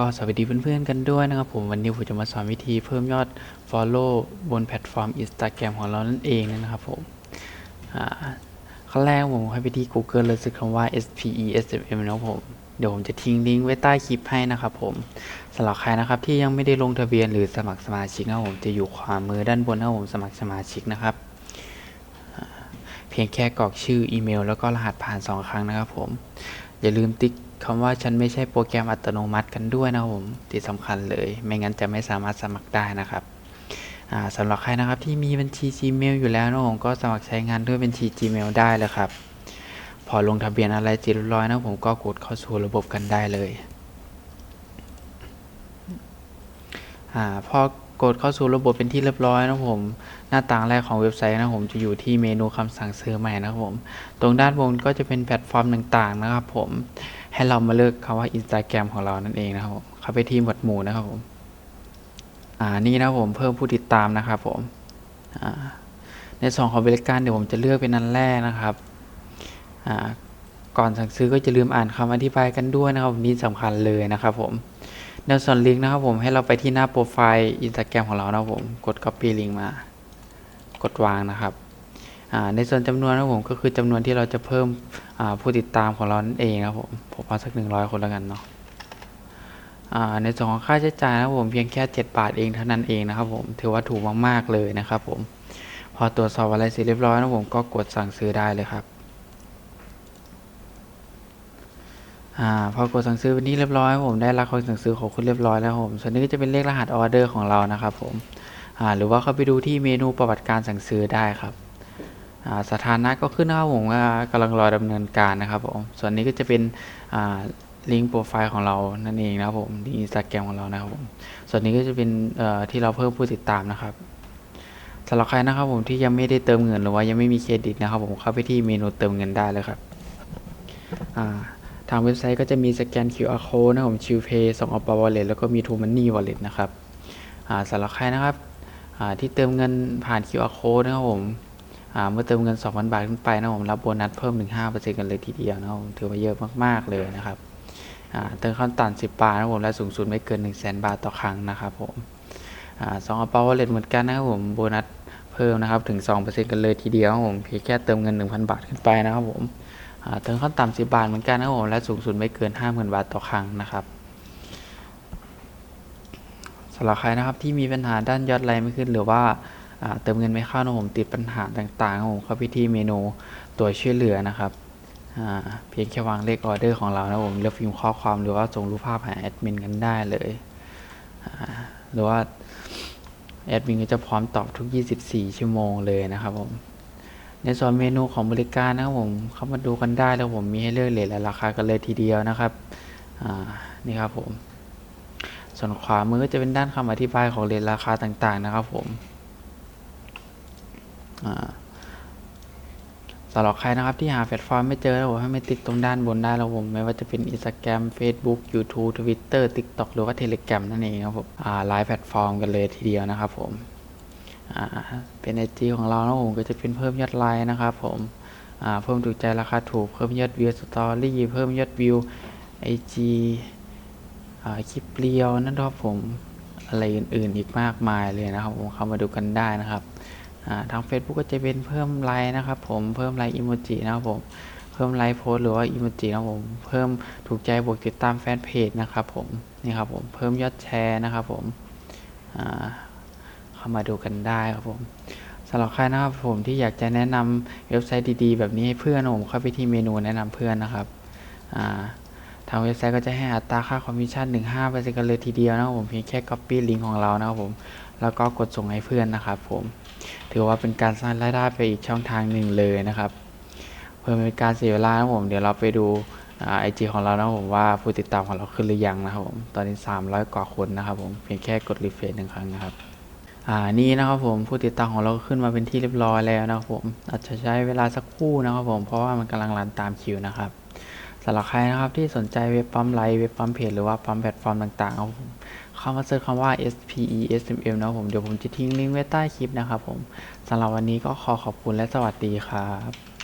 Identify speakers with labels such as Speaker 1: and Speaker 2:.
Speaker 1: ก็สวัสดีเพื่อนๆกันด้วยนะครับผมวันนี้ผมจะมาสอนวิธีเพิ่มยอด Follow บนแพลตฟอร์ม Instagram ของเรานั่นเองนะครับผมขั้นแรกผมให้ไปที่ Google เลยสึกคำว่า SPESFM นะครับผมเดี๋ยวผมจะทิ้งลิงก์ไว้ใต้คลิปให้นะครับผมสำหรับใครนะครับที่ยังไม่ได้ลงทะเบียนหรือสมัครสมาชิกนะผมจะอยู่ขวามือด้านบนนะผมสมัครสมาชิกนะครับ เพียงแค่กรอกชื่ออีเมล แล้วก็รหัสผ่าน 2 ครั้งนะครับผม อย่าลืมติ๊กคำว่าฉันไม่ใช่โปรแกรมอัตโนมัติกันด้วยนะผมที่สำคัญเลย ไม่งั้นจะไม่สามารถสมัครได้นะครับสำหรับใครนะครับที่มีบัญชี Gmail อยู่แล้วนะผมก็สมัครใช้งานด้วยบัญชี Gmail ได้เลยครับ พอลงทะเบียนอะไรเสร็จเรียบร้อยนะผมก็กดเข้าสู่ระบบกันได้เลยอพอ กดเข้าสู่ระบบเป็นที่เรียบร้อยนะผม หน้าต่างแรกของเว็บไซต์นะผมจะอยู่ที่เมนูคำสั่งซื้อใหม่นะครับผม ตรงด้านบนก็จะเป็นแพลตฟอร์มต่างๆนะครับผม ให้เรามาเลือกคำว่า Instagram ของเรานั่นเองนะครับผม เข้าไปที่หมวดหมู่นะครับผม อ่า นี่นะผมเพิ่มผู้ติดตามนะครับผม อ่า ในส่วนของบริการเดี๋ยวผมจะเลือกเป็นอันแรกนะครับ อ่า ก่อนสั่งซื้อก็จะลืมอ่านคำอธิบายกันด้วยนะครับนี่สำคัญเลยนะครับผม ในส่วนลิงก์นะครับผมให้เราไปที่หน้าโปรไฟล์ Instagram ของเรานะครับผมกด copy ลิงก์มา กดวางนะครับในส่วนจำนวนนะครับผมก็คือจำนวนที่เราจะเพิ่มผู้ติดตามของเรานั่นเองนะครับผมผมเอาสักหนึ่งร้อยคนแล้วกันเนาะในส่วนของค่าใช้จ่ายนะครับผมเพียงแค่เจ็ดบาทเองเท่านั้นเองนะครับผมถือว่าถูกมากๆเลยนะครับผมพอตรวจสอบอะไรเสร็จเรียบร้อยนะครับผมก็กดสั่งซื้อได้เลยครับ อ่าพอกดสั่งซื้อเป็นที่เรียบร้อยผมได้รับคำสั่งซื้อของคุณเรียบร้อยแล้วผมส่วนนี้ก็จะเป็นเลขรหัสออเดอร์ของเรานะครับผมอ่าหรือว่าเข้าไปดูที่เมนูประวัติการสั่งซื้อได้ครับอ่าสถานะก็ขึ้นนะครับผมว่ากำลังรอดำเนินการนะครับผมส่วนนี้ก็จะเป็นอ่าลิงก์โปรไฟล์ของเรานั่นเองนะครับผมลิงก์อินสตาแกรมของเรานะครับผมส่วนนี้ก็จะเป็นเอ่อที่เราเพิ่มผู้ติดตามนะครับสำหรับใครนะครับผมที่ยังไม่ได้เติมเงินหรือว่ายังไม่มีเครดิตนะครับผมเข้าไปที่เมนูเติมเงินได้เลยครับอ่า ทางเว็บไซต์ก็จะมีสแกน QR code นะครับผม ChillPay ส่งออก Wallet แล้วก็มี True Money Wallet นะครับสำหรับใครนะครับที่เติมเงินผ่าน QR code นะครับผมเมื่อเติมเงิน 2,000 บาทขึ้นไปนะผมรับโบนัสเพิ่มถึง5%กันเลยทีเดียวนะครับผมถือว่าเยอะมากๆเลยนะครับเติมขั้นต่ำ10 บาทนะครับผมและสูงสุดไม่เกิน 1 0 0 0 0 0 บาทต่อครั้งนะครับผมอ่าสองอัปเปาเลตเหมือนกันนะครับผมโบนัสเพิ่มนะครับถึง 2%กันเลยทีเดียวครับผมเพียงแค่เติมเงิน 1,000 บาทขึ้นไปนะครับผม เติมขั้นต่ำ10บาทเหมือนกันนะครับผมและสูงสุดไม่เกิน50,000บาทต่อครั้งนะครับสำหรับใครนะครับที่มีปัญหาด้านยอดไลค์ไม่ขึ้นหรือว่าเติมเงินไม่เข้านะผมติดปัญหาต่างๆครับผมเข้าไปที่เมนูตัวช่วยเหลือนะครับเพียงแค่วางเลขออเดอร์ของเรานะผมเลือกพิมพ์ข้อความหรือว่าส่งรูปภาพหาแอดมินกันได้เลยหรือว่าแอดมินก็จะพร้อมตอบทุก 24 ชั่วโมงเลยนะครับผม ในส่วนเมนูของบริการนะครับผมเข้ามาดูกันได้แล้วผมมีให้เลือกเลทและราคากันเลยทีเดียวนะครับนี่ครับผม ส่วนขวามือก็จะเป็นด้านคำอธิบายของเลทราคาต่างๆนะครับผมสำหรับใครนะครับที่หาแพลตฟอร์มไม่เจอแล้วผมให้ไม่ติ๊กตรงด้านบนได้แล้วผม ไม่ว่าจะเป็น Instagram Facebook YouTube Twitter TikTok หรือว่า Telegram นั่นเองครับผมหลายแพลตฟอร์มกันเลยทีเดียวนะครับผม เป็น IG ของเรานะผมก็จะเป็นเพิ่มยอดไลค์นะครับผมเพิ่มถูกใจราคาถูกเพิ่มยอดวิวสตอรี่เพิ่มยอดวิว IG อ่าคลิปเรียวนะครับผมอะไรอื่นๆอีกมากมายเลยนะครับผมเข้ามาดูกันได้นะครับทาง Facebook ก็จะเป็นเพิ่มไลน์นะครับผมเพิ่มไลน์อิโมจินะครับผมเพิ่มไลน์โพสหรือว่าอิโมจินะครับผมเพิ่มถูกใจบวกติดตามแฟนเพจนะครับผมนี่ครับผมเพิ่มยอดแชร์นะครับผมอ่าามาดูกันได้ครับผมสำหรับใครนะครับผมที่อยากจะแนะนำเว็บไซต์ดีๆ แบบนี้ให้เพื่อนผมเข้าไปที่เมนูแนะนำเพื่อนนะครับาทางเว็บไซต์ก็จะให้อัตราค่าคอมมิชชั่นถึง5%กันเลยทีเดียวนะครับผมเพียงแค่ copy ลิงก์ของเรานะครับผมแล้วก็กดส่งให้เพื่อนนะครับผมถือว่าเป็นการสร้างรายได้ไปอีกช่องทางหนึ่งเลยนะครับ เพื่อเป็นการเสียเวลานะผมเดี๋ยวเราไปดูไอจีของเรานะผมว่าผู้ติดตามของเราขึ้นหรือยังนะครับผมตอนนี้ 300 กว่าคนนะครับผมเพียงแค่กดรีเฟรชหนึ่งครั้งนะครับ อ่านี่นะครับผมผู้ติดตามของเราขึ้นมาเป็นที่เรียบร้อยแล้วนะครับผมอาจจะใช้เวลาสักครู่นะครับผมเพราะว่ามันกำลังรันตามคิวนะครับสำหรับใครนะครับที่สนใจเว็บปั๊มไลน์เว็บปั๊มเพจหรือว่าปั๊มแพลตฟอร์มต่างๆครับผมเข้ามาเสิร์ชคำว่า SPE SMM นะครับผมเดี๋ยวผมจะทิ้งลิงก์ไว้ใต้คลิปนะครับผมสำหรับวันนี้ก็ขอขอบคุณและสวัสดีครับ